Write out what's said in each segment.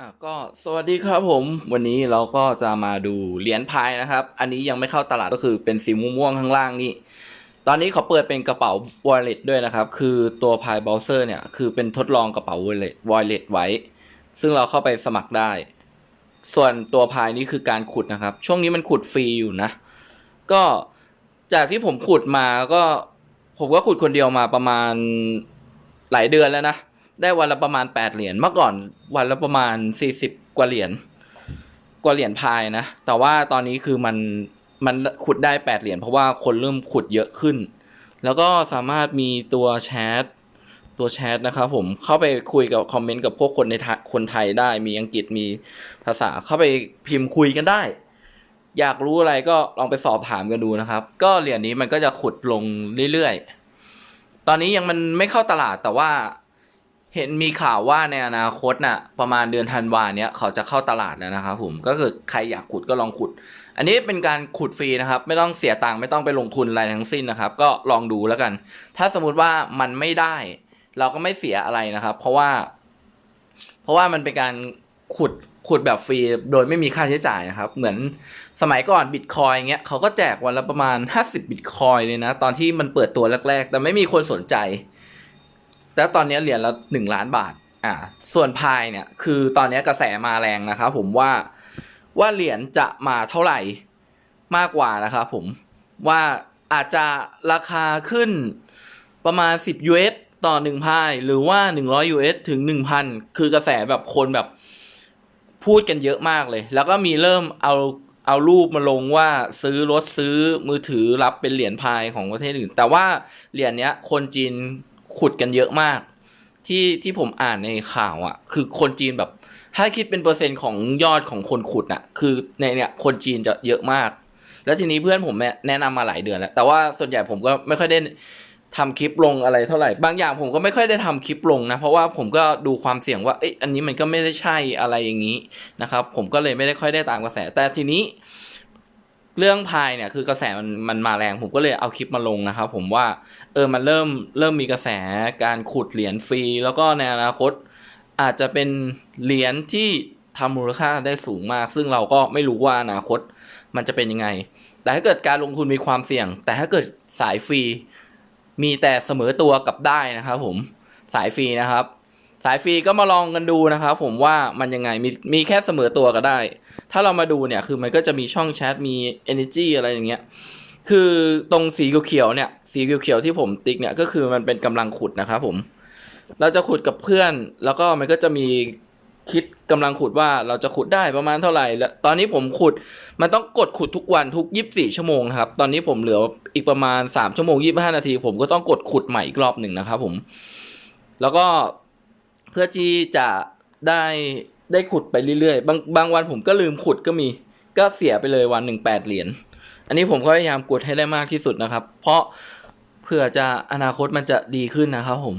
อะก็สวัสดีครับผมวันนี้เราก็จะมาดูเหรียญพายนะครับ อันนี้ยังไม่เข้าตลาดก็คือเป็นสีม่วงๆข้างล่างนี่ตอนนี้เขาเปิดเป็นกระเป๋า wallet ด้วยนะครับ คือตัวพายเบลเซอร์เนี่ยคือเป็นทดลองกระเป๋า wallet wallet ไว้ ซึ่งเราเข้าไปสมัครได้ ส่วนตัวพายนี่คือการขุดนะครับ ช่วงนี้มันขุดฟรีอยู่นะ ก็จากที่ผมขุดมาก็ผมก็ขุดคนเดียวมาประมาณหลายเดือนแล้วนะ ได้วันละประมาณ8เหรียญเมื่อก่อนวันละประมาณ40กว่าเหรียญกว่าเหรียญพายนะ แต่ว่าตอนนี้คือมันมันขุดได้8เหรียญเพราะว่าคนเริ่มขุดเยอะขึ้น แล้วก็สามารถมีตัวแชทตัวแชทนะครับผมเข้าไปคุยกับคอมเมนต์กับพวกคนในไทยคนไทยได้มีอังกฤษมีภาษาเข้าไปพิมพ์คุยกันได้ อยากรู้อะไรก็ลองไปสอบถามกันดูนะครับ ก็เหรียญนี้มันก็จะขุดลงเรื่อยๆ ตอนนี้ยังมันไม่เข้าตลาดแต่ว่า เห็นมีข่าวว่าในอนาคตน่ะประมาณเดือนธันวาเนี้ยเขาจะเข้าตลาดแล้วนะครับผมก็คือใครอยากขุดก็ลองขุด อันนี้เป็นการขุดฟรีนะครับ ไม่ต้องเสียตังค์ไม่ต้องไปลงทุนอะไรทั้งสิ้นนะครับ ก็ลองดูแล้วกัน ถ้าสมมุติว่ามันไม่ได้ เราก็ไม่เสียอะไรนะครับ เพราะว่า เพราะว่ามันเป็นการขุดขุดแบบฟรีโดยไม่มีค่าใช้จ่ายนะครับ เหมือนสมัยก่อนบิตคอยเงี้ยเขาก็แจกวันละประมาณ 50บิตคอยเลยนะ ตอนที่มันเปิดตัวแรก ๆ แต่ไม่มีคนสนใจ แล้วตอนนี้เหรียญละหนึ่งล้านบาท อ่า ส่วนพายเนี่ยคือตอนนี้กระแสมาแรงนะครับผมว่าว่าเหรียญจะมาเท่าไหร่มากกว่านะครับผมว่าอาจจะราคาขึ้นประมาณ 10 US ต่อ1พาย หรือว่า 100 US ถึง 1,000 คือกระแสแบบคนแบบพูดกันเยอะมากเลย แล้วก็มีเริ่มเอาเอารูปมาลงว่าซื้อรถซื้อมือถือรับเป็นเหรียญพายของประเทศอื่น แต่ว่าเหรียญเนี้ยคนจีน ขุดกันเยอะมาก ที่ที่ผมอ่านในข่าวอะ่ะ คือคนจีนแบบ ถ้าคิดเป็นเปอร์เซ็นต์ของยอดของคนขุดน่ะ คือในเนี่ยคนจีนจะเยอะมาก แล้วทีนี้เพื่อนผมเนี่ยแนะนำมาหลายเดือนแล้ว แต่ว่าส่วนใหญ่ผมก็ไม่ค่อยได้ทำคลิปลงอะไรเท่าไหร่ บางอย่างผมก็ไม่ค่อยได้ทำคลิปลงนะ เพราะว่าผมก็ดูความเสี่ยงว่า เอ้ย อันนี้มันก็ไม่ได้ใช่อะไรอย่างนี้นะครับ ผมก็เลยไม่ได้ค่อยได้ตามกระแส แต่ทีนี้ เรื่องพายเนี่ยคือกระแสมันมันมาแรงผมก็เลยเอาคลิปมาลงนะครับผมว่าเออมันเริ่มเริ่มมีกระแสการขุดเหรียญฟรี แล้วก็ในอนาคต อาจจะเป็นเหรียญที่ทำมูลค่าได้สูงมาก ซึ่งเราก็ไม่รู้ว่าอนาคตมันจะเป็นยังไง แต่ถ้าเกิดการลงทุนมีความเสี่ยง แต่ถ้าเกิดสายฟรี มีแต่เสมอตัวกับได้นะครับผมสายฟรีนะครับ สายฟรีก็มาลองกันดูนะครับผมว่ามันยังไงมีมีแค่เสมอตัวก็ได้ ถ้าเรามาดูเนี่ยคือมันก็จะมีช่องแชทมี energy อะไรอย่างเงี้ยคือตรงสีเขียวเนี่ยสีเขียวที่ผมติ๊กเนี่ยก็คือมันเป็นกำลังขุดนะครับผม เราจะขุดกับเพื่อนแล้วก็มันก็จะมีคิดกำลังขุดว่าเราจะขุดได้ประมาณเท่าไหร่แล้วตอนนี้ผมขุดมันต้องกดขุดทุกวันทุก 24 ชั่วโมงนะครับตอนนี้ผมเหลืออีกประมาณ 3 ชั่วโมง 25 นาที ผมก็ต้องกดขุดใหม่อีกรอบหนึ่งนะครับผม แล้วก็ พื่อที่จะได้ได้ขุดไปเรื่อยๆ บางบางวันผมก็ลืมขุดก็มี ก็เสียไปเลยวันหนึ่งแปดเหรียญ อันนี้ผมก็พยายามกดให้ได้มากที่สุดนะครับ เพราะเผื่อจะอนาคตมันจะดีขึ้นนะครับผม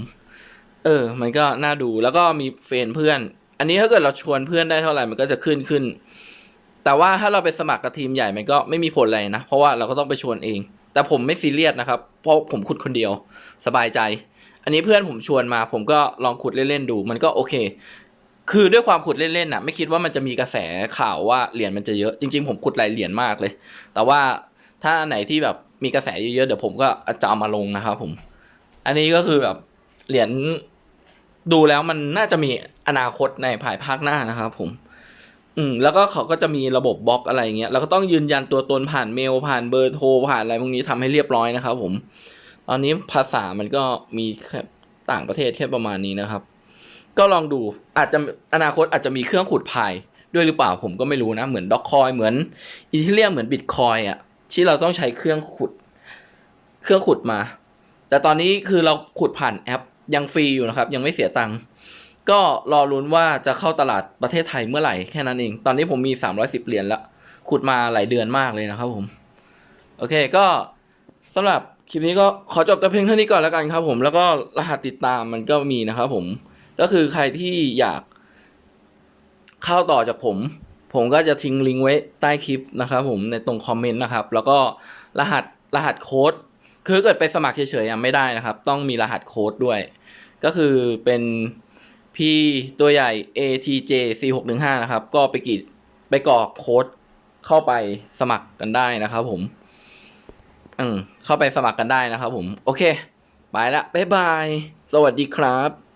เออ มันก็น่าดู แล้วก็มีเฟนเพื่อน อันนี้ถ้าเกิดเราชวนเพื่อนได้เท่าไหร่ มันก็จะขึ้นขึ้น แต่ว่าถ้าเราไปสมัครกับทีมใหญ่ มันก็ไม่มีผลอะไรนะ เพราะว่าเราก็ต้องไปชวนเอง แต่ผมไม่ซีเรียสนะครับ เพราะผมขุดคนเดียว สบายใจ อันนี้เพื่อนผมชวนมาผมก็ลองขุดเล่นๆดู มันก็โอเค คือด้วยความขุดเล่นๆน่ะ ไม่คิดว่ามันจะมีกระแสข่าวว่าเหรียญมันจะเยอะจริง ๆ ผมขุดหลายเหรียญมากเลย แต่ว่าถ้าไหนที่แบบมีกระแสเยอะๆเดี๋ยวผมก็จะเอามาลงนะครับผม อันนี้ก็คือแบบเหรียญดูแล้วมันน่าจะมีอนาคตในภายภาคหน้านะครับผม อืม แล้วก็เขาก็จะมีระบบบล็อกอะไรเงี้ยแล้วก็ต้องยืนยันตัวตนผ่านเมลผ่านเบอร์โทรผ่านอะไรพวกนี้ทำให้เรียบร้อยนะครับผม ตอนนี้ภาษามันก็มีแค่ต่างประเทศแค่ประมาณนี้นะครับ ก็ลองดูอาจจะอนาคตอาจจะมีเครื่องขุดพายด้วยหรือเปล่าผมก็ไม่รู้นะ เหมือนด็อกคอยเหมือนอีทีเรียมเหมือนบิตคอยอะที่เราต้องใช้เครื่องขุด เครื่องขุดมา แต่ตอนนี้คือเราขุดผ่านแอปยังฟรีอยู่นะครับ ยังไม่เสียตังค์ก็รอลุ้นว่าจะเข้าตลาดประเทศไทยเมื่อไหร่แค่นั้นเอง ตอนนี้ผมมี 310 เหรียญแล้วขุดมาหลายเดือนมากเลยนะครับผม โอเคก็สำหรับ คลิปนี้ก็ขอจบแต่เพียงเท่านี้ก่อนแล้วกันครับผมแล้วก็รหัสติดตามมันก็มีนะครับผมก็คือใครที่อยากเข้าต่อจากผม ผมก็จะทิ้งลิงก์ไว้ใต้คลิปนะครับผมในตรงคอมเมนต์นะครับ แล้วก็รหัสรหัสโค้ดคือเกิดไปสมัครเฉยๆยังไม่ได้นะครับ ต้องมีรหัสโค้ดด้วย ก็คือเป็น P ตัวใหญ่ ATJ C615 นะครับ ก็ไปกรีดไปกรอกโค้ดเข้าไปสมัครกันได้นะครับผม อืมเข้าไปสมัครกันได้นะครับผม โอเค ไปละบ๊ายบาย สวัสดีครับ